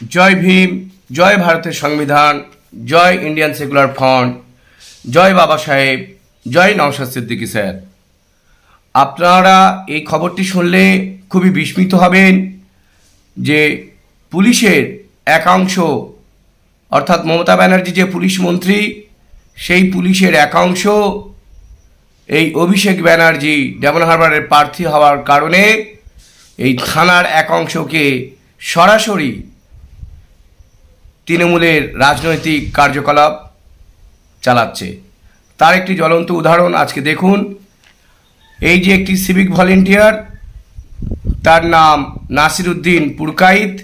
জয় ভীম, জয় ভারতের সংবিধান, জয় ইন্ডিয়ান সেকুলার ফ্রন্ট জয় বাবা সাহেব, জয় নওশাদ সিদ্দিকী স্যার। আপনারা এই খবরটি শুনলে খুবই বিস্মিত হবেন যে পুলিশের একাংশ, অর্থাৎ মমতা ব্যানার্জি যে পুলিশ মন্ত্রী, সেই পুলিশের একাংশ এই অভিষেক ব্যানার্জি ডেমন হারবারের প্রার্থী হওয়ার কারণে এই থানার একাংশকে সরাসরি তৃণমূলের রাজনৈতিক কার্যকলাপ চালাচ্ছে। তার একটি জ্বলন্ত উদাহরণ আজকে দেখুন। এই যে একটি সিভিক ভলেন্টিয়ার তার নাম নাসির উদ্দিন পুরকাইত,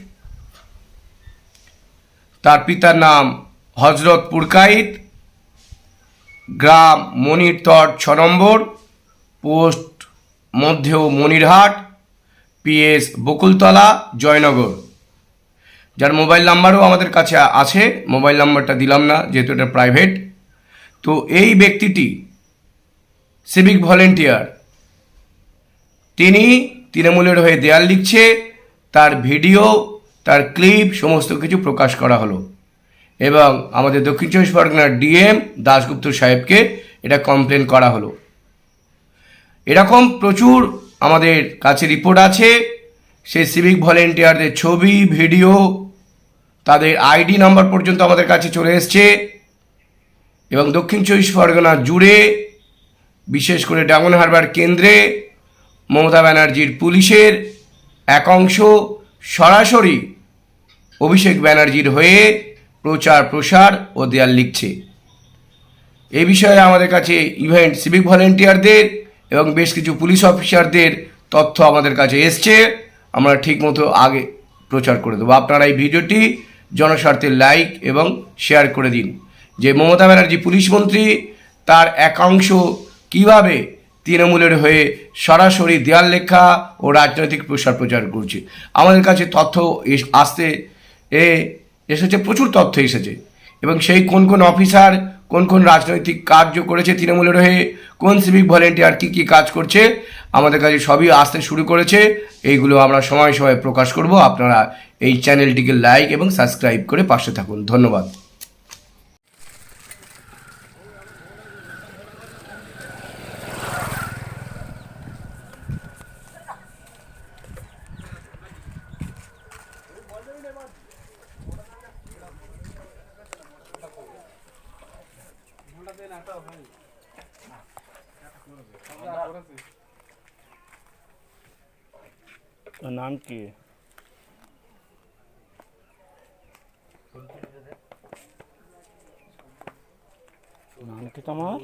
তার পিতার নাম হজরত পুরকাইত, গ্রাম মনিরতর ছ নম্বর, পোস্ট মধ্যেও মনিরহাট পিএস বকুলতলা, জয়নগর। যার মোবাইল নাম্বারও আমাদের কাছে আছে, মোবাইল নাম্বারটা দিলাম না, যেহেতু এটা প্রাইভেট। তো এই ব্যক্তিটি, সিভিক ভলেন্টিয়ার, তিনি তৃণমূলের হয়ে দেয়াল লিখছে, তার ভিডিও, তার ক্লিপ, সমস্ত কিছু প্রকাশ করা হলো। এবং আমাদের দক্ষিণ চব্বিশ পরগনার ডিএম দাশগুপ্ত সাহেবকে এটা কমপ্লেন করা হলো। এরকম প্রচুর আমাদের কাছে রিপোর্ট আছে, সেই সিভিক ভলেন্টিয়ারদের ছবি, ভিডিও তাদের আইডি নাম্বার পর্যন্ত আমাদের কাছে চলে এসছে এবং দক্ষিণ চব্বিশ পরগনা জুড়ে, বিশেষ করে ডায়মন্ড হারবার কেন্দ্রে, মমতা ব্যানার্জির পুলিশের একাংশ সরাসরি অভিষেক ব্যানার্জির হয়ে প্রচার, প্রসার ও দেয়াল লিখছে। এ বিষয়ে আমাদের কাছে ইভেন্ট সিভিক ভলেন্টিয়ারদের এবং বেশ কিছু পুলিশ অফিসারদের তথ্য আমাদের কাছে এসছে। আমরা ঠিকমতো আগে প্রচার করে দেবো। আপনারা এই ভিডিওটি জনস্বার্থে লাইক এবং শেয়ার করে দিন। যে মমতা ব্যানার্জি পুলিশ মন্ত্রী, তার একাংশ কীভাবে তৃণমূলের হয়ে সরাসরি দেয়াল লেখা ও রাজনৈতিক প্রসার প্রচার করছে? আমাদের কাছে তথ্য আসতে এ, এসেছে, প্রচুর তথ্য এসেছে। এবং সেই কোন কোন অফিসার কোন কোন রাজনৈতিক কার্য করেছে তৃণমূলের হয়ে, কোন সিভিক ভলেন্টিয়ার কী কী কাজ করছে, আমাদের কাছে সবই আসতে শুরু করেছে। এইগুলো আমরা সময় সময় প্রকাশ করব। আপনারা এই চ্যানেলটিকে লাইক এবং সাবস্ক্রাইব করে পাশে থাকুন। ধন্যবাদ তোর নাম কি নাম কি তোমার